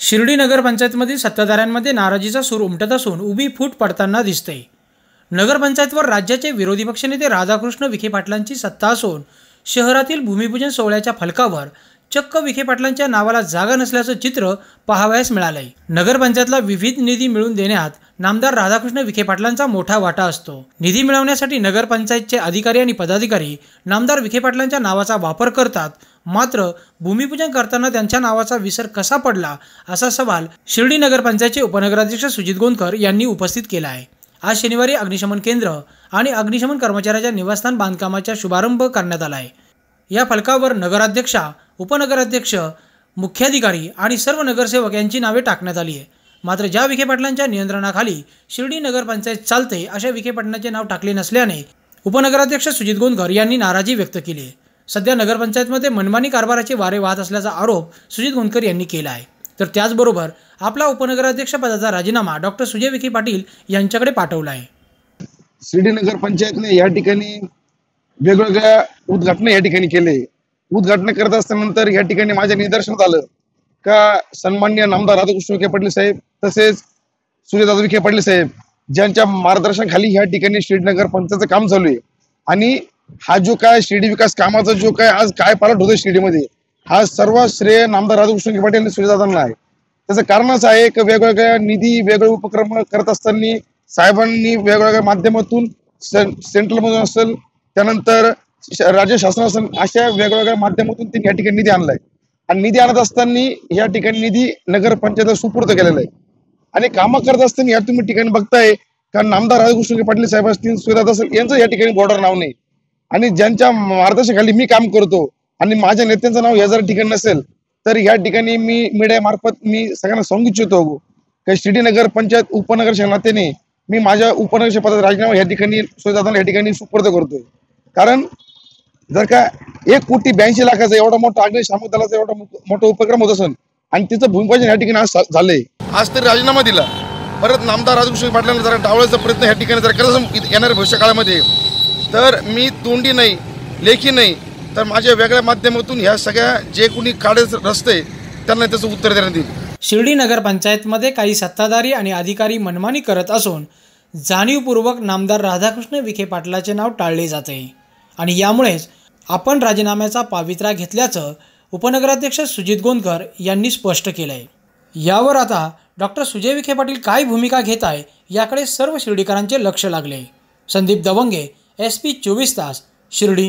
शिर्डी नगरपंचायतमधील सत्ताधाऱ्यांमध्ये नाराजीचा सूर उमटत असून उभी फूट पडताना दिसते. नगरपंचायतवर राज्याचे विरोधी पक्षनेते राधाकृष्ण विखे पाटलांची सत्ता असून शहरातील भूमिपूजन सोहळ्याच्या फलकावर चक्क विखे पाटलांच्या नावाला जागा नसल्याचं चित्र पाहावयास मिळालंय. नगरपंचायतला विविध निधी मिळवून देण्यात नामदार राधाकृष्ण विखे पाटलांचा मोठा वाटा असतो. निधी मिळवण्यासाठी नगरपंचायतचे अधिकारी आणि पदाधिकारी नामदार विखे पाटलांच्या नावाचा वापर करतात मात्र भूमिपूजन करताना त्यांच्या नावाचा विसर कसा पडला असा सवाल शिर्डी नगरपंचायतचे उपनगराध्यक्ष सुजित गोंदकर यांनी उपस्थित केला आहे. आज शनिवारी अग्निशमन केंद्र आणि अग्निशमन कर्मचाऱ्याच्या निवासस्थान बांधकामाचा शुभारंभ करण्यात आला आहे. या फलकावर नगराध्यक्षा उपनगराध्यक्ष मुख्याधिकारी आणि सर्व नगरसेवक यांची नावे टाकण्यात आली आहे. मात्र ज्या विखे पाटलांच्या नियंत्रणाखाली शिर्डी नगरपंचायत चालते अशा विखे पाटलांचे नाव टाकले नसल्याने उपनगराध्यक्ष सुजित गोंदकर यांनी नाराजी व्यक्त केली आहे. सध्या नगरपंचायतमध्ये मनमानी कारभाराचे वारे वाहत असल्याचा आरोप सुजित गोंदकर यांनी केला आहे. तर त्याचबरोबर आपला उपनगराध्यक्षपदाचा राजीनामा डॉक्टर सुजय विखे पाटील यांच्याकडे पाठवला आहे. शिर्डी नगर पंचायतने या ठिकाणी वेगवेगळ्या उद्घाटना या ठिकाणी केले. उद्घाटना करत असल्यानंतर या ठिकाणी माझ्या निदर्शनात आलं का सन्मान्य नामदार राधाकृष्ण विखे पाटील साहेब तसेच सूर्यदादा विखे पाटील साहेब ज्यांच्या मार्गदर्शनाखाली या ठिकाणी श्रीनगर पंचायतचं काम चालू आहे. आणि हा जो काय शिर्डी विकास कामाचा जो काय आज काय पालट होतोय शिर्डीमध्ये हा सर्व श्रेय नामदार राधाकृष्ण पाटील आणि सूर्यदादांना आहे. त्याचं कारणच आहे की वेगवेगळ्या निधी वेगवेगळे उपक्रम करत असताना साहेबांनी वेगवेगळ्या माध्यमातून सेंट्रल मधून असेल त्यानंतर राज्य शासन असेल अशा वेगवेगळ्या माध्यमातून त्यांनी या ठिकाणी निधी आणलाय. आणि निधी आणत असताना या ठिकाणी निधी नगरपंचायत सुपूर्द केलेला आहे. आणि कामं करत असताना या तुम्ही ठिकाणी बघताय कारण नामदार राधाकृष्ण पाटील साहेब असतील सुरेदास असेल यांचं या ठिकाणी बॉर्डर नाव नाही. आणि ज्यांच्या मार्गदर्शनाखाली मी काम करतो आणि माझ्या नेत्यांचं नाव या जर ठिकाणी नसेल तर या ठिकाणी मी मीडिया मार्फत मी सगळ्यांना सांगू इच्छितो. की पंचायत उपनगर नात्याने मी माझ्या उपनगर पदाचा राजीनामा या ठिकाणी सुरेदादांना या ठिकाणी सुपूर्द करतोय. कारण जर का एक कोटी ब्याऐंशी लाखाचा एवढा मोठा अग्निशामक दलाचा एवढा मोठा उपक्रम होत असेल आणि तिचं भूमिपूजन या ठिकाणी आज झालंय. आज तरी राजीनामा दिला. परत नामदार राजकृष्ण पाटलांना जरा डावळायचा प्रयत्न या ठिकाणी जर करत येणाऱ्या भविष्य काळामध्ये तर मी तोंडी नाही लेखी नाही तर माझ्या वेगळ्या माध्यमातून ह्या सगळ्या जे कोणी काढे रस्ते त्यांना त्याचं उत्तर देण्यात येईल. शिर्डी नगरपंचायतमध्ये काही सत्ताधारी आणि अधिकारी मनमानी करत असून जाणीवपूर्वक नामदार राधाकृष्ण विखे पाटलाचे नाव टाळले जाते. आणि यामुळेच आपण राजीनाम्याचा पावित्रा घेतल्याचं उपनगराध्यक्ष सुजित गोंदकर यांनी स्पष्ट केलं आहे यावर आता डॉक्टर सुजय विखे पाटील काय भूमिका घेत आहे याकडे सर्व शिर्डीकरांचे लक्ष लागले. संदीप दवंगे एस पी चोवीस तास शिर्डी.